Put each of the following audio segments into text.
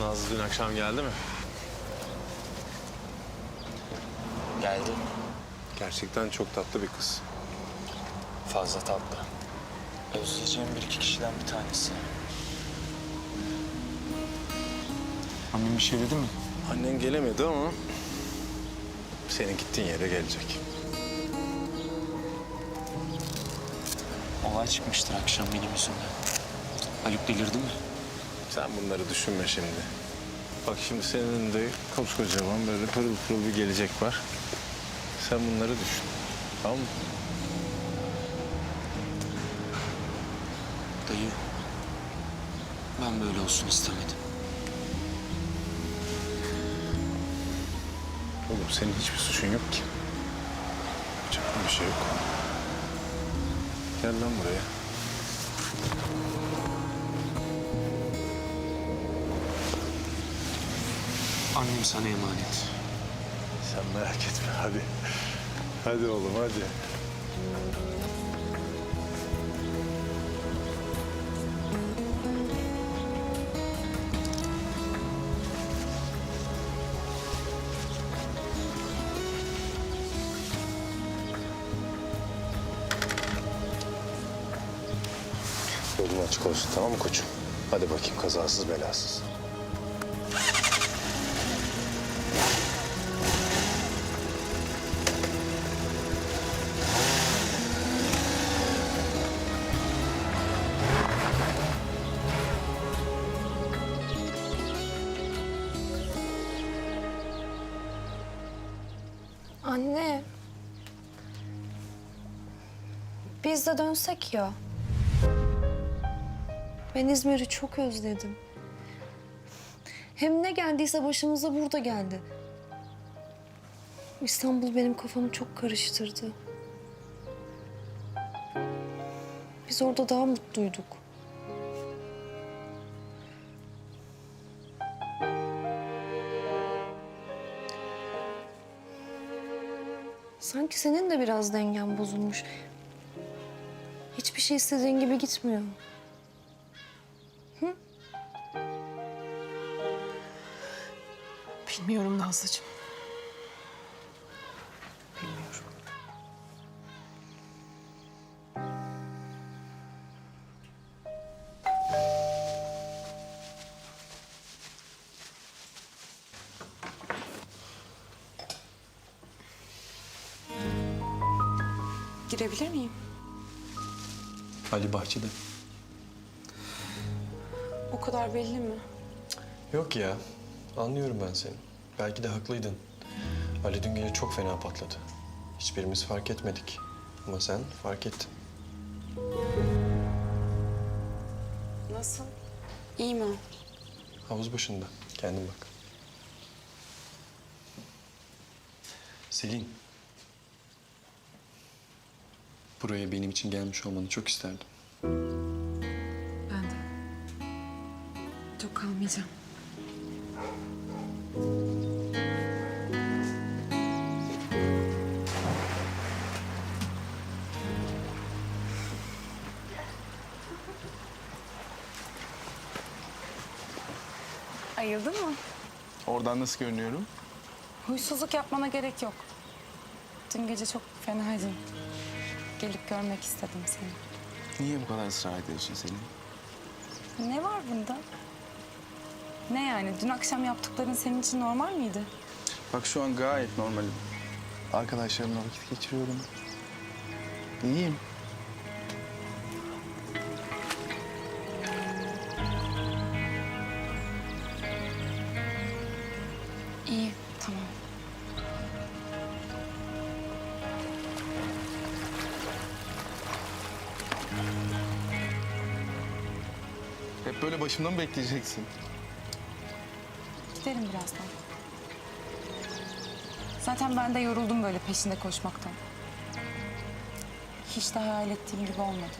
Nazlı dün akşam geldi mi? Geldi. Gerçekten çok tatlı bir kız. Fazla tatlı. Özleyeceğim bir iki kişiden bir tanesi. Annem bir şey dedi mi? Annen gelemedi ama senin gittiğin yere gelecek. Olay çıkmıştır akşam benim yüzümden. Haluk delirdi mi? Sen bunları düşünme şimdi. Bak şimdi senin önünde koskocaman böyle pırıl pırıl bir gelecek var. Sen bunları düşün. Tamam mı? Dayı. Ben böyle olsun istemedim. Oğlum senin hiçbir suçun yok ki. Yapacak bir şey yok. Gel lan buraya. Annem sana emanet. Sen merak etme hadi. Hadi oğlum hadi. Yolun açık olsun tamam mı koçum? Hadi bakayım kazasız belasız. Anne. Biz de dönsek ya. Ben İzmir'i çok özledim. Hem ne geldiyse başımıza burada geldi. İstanbul benim kafamı çok karıştırdı. Biz orada daha mutluyduk. Sanki senin de biraz dengen bozulmuş. Hiçbir şey istediğin gibi gitmiyor. Bilmiyorum Nazlıcığım. Girebilir miyim? Ali bahçede. O kadar belli mi? Yok ya. Anlıyorum ben seni. Belki de haklıydın. Ali dün gece çok fena patladı. Hiçbirimiz fark etmedik. Ama sen fark ettin. Nasıl? İyi mi? Havuz başında. Kendin bak. Selin. Buraya benim için gelmiş olmanı çok isterdim. Ben de. Çok kalmayacağım. Ayıldı mı? Oradan nasıl görünüyorum? Huysuzluk yapmana gerek yok. Dün gece çok fenaydın. Gelip görmek istedim seni. Niye bu kadar ısrar ediyorsun Selin? Ne var bunda? Ne yani? Dün akşam yaptıkların senin için normal miydi? Bak şu an gayet normalim. Arkadaşlarımla vakit geçiriyorum. İyiyim. İyi, Hep böyle başımda mı bekleyeceksin? Gidelim birazdan. Zaten ben de yoruldum böyle peşinde koşmaktan. Hiç de hayal ettiğim gibi olmadı.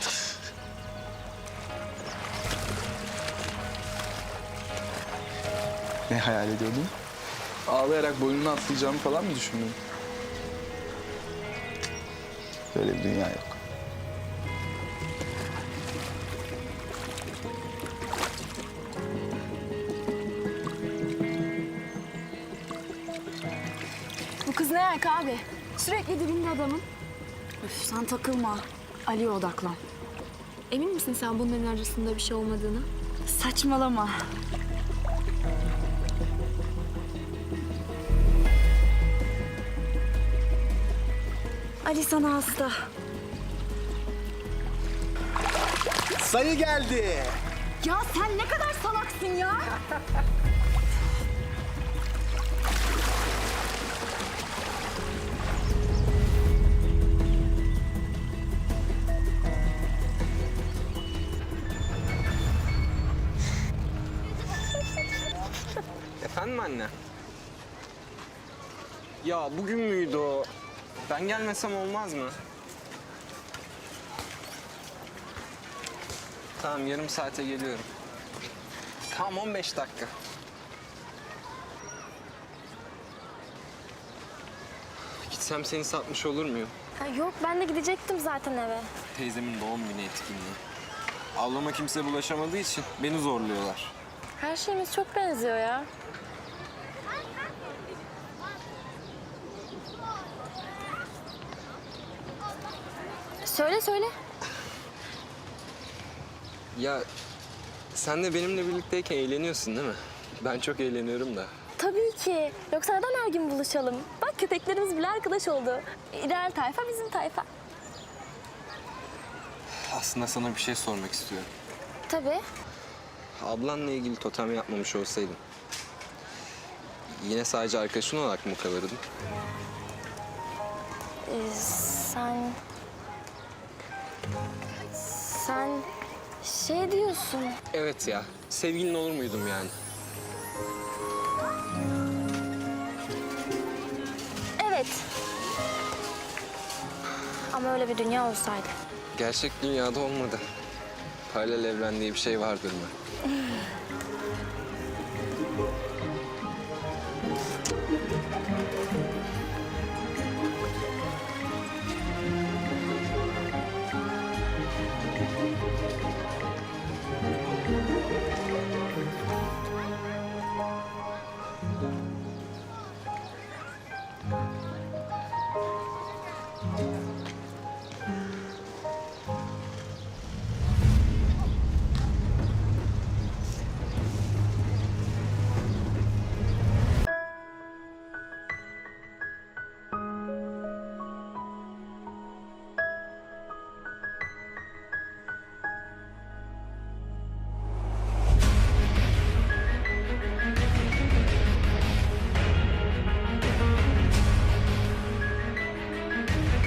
Ne hayal ediyordun? Ağlayarak boynunu atlayacağımı falan mı düşündün? Böyle bir dünya yok. Ayak abi. Sürekli dibinde adamın. Üf, sen takılma. Ali'ye odaklan. Emin misin sen bunların arasında bir şey olmadığını? Saçmalama. Ali sana hasta. Sayı geldi. Ya sen ne kadar salaksın ya. anne? Ya bugün müydü o? Ben gelmesem olmaz mı? Tamam yarım saate geliyorum. Tamam 15 dakika. Gitsem seni satmış olur muyum? yok ben de gidecektim zaten eve. Teyzemin doğum günü etkinliği. Ablama kimse bulaşamadığı için beni zorluyorlar. Her şeyimiz çok benziyor ya. Söyle söyle. Ya sen de benimle birlikteyken eğleniyorsun değil mi? Ben çok eğleniyorum da. Tabii ki. Yoksa neden her gün buluşalım? Bak köpeklerimiz bile arkadaş oldu. İdeal tayfa bizim tayfa. Aslında sana bir şey sormak istiyorum. Tabii. Ablanla ilgili totem yapmamış olsaydın... ...yine sadece arkadaşın olarak mı kalırdın? Ee, sen... Sen şey diyorsun. Evet ya. Sevgilin olur muydum yani? Evet. Ama öyle bir dünya olsaydı. Gerçek dünyada olmadı. Paralel evren diye bir şey vardır mı? 好。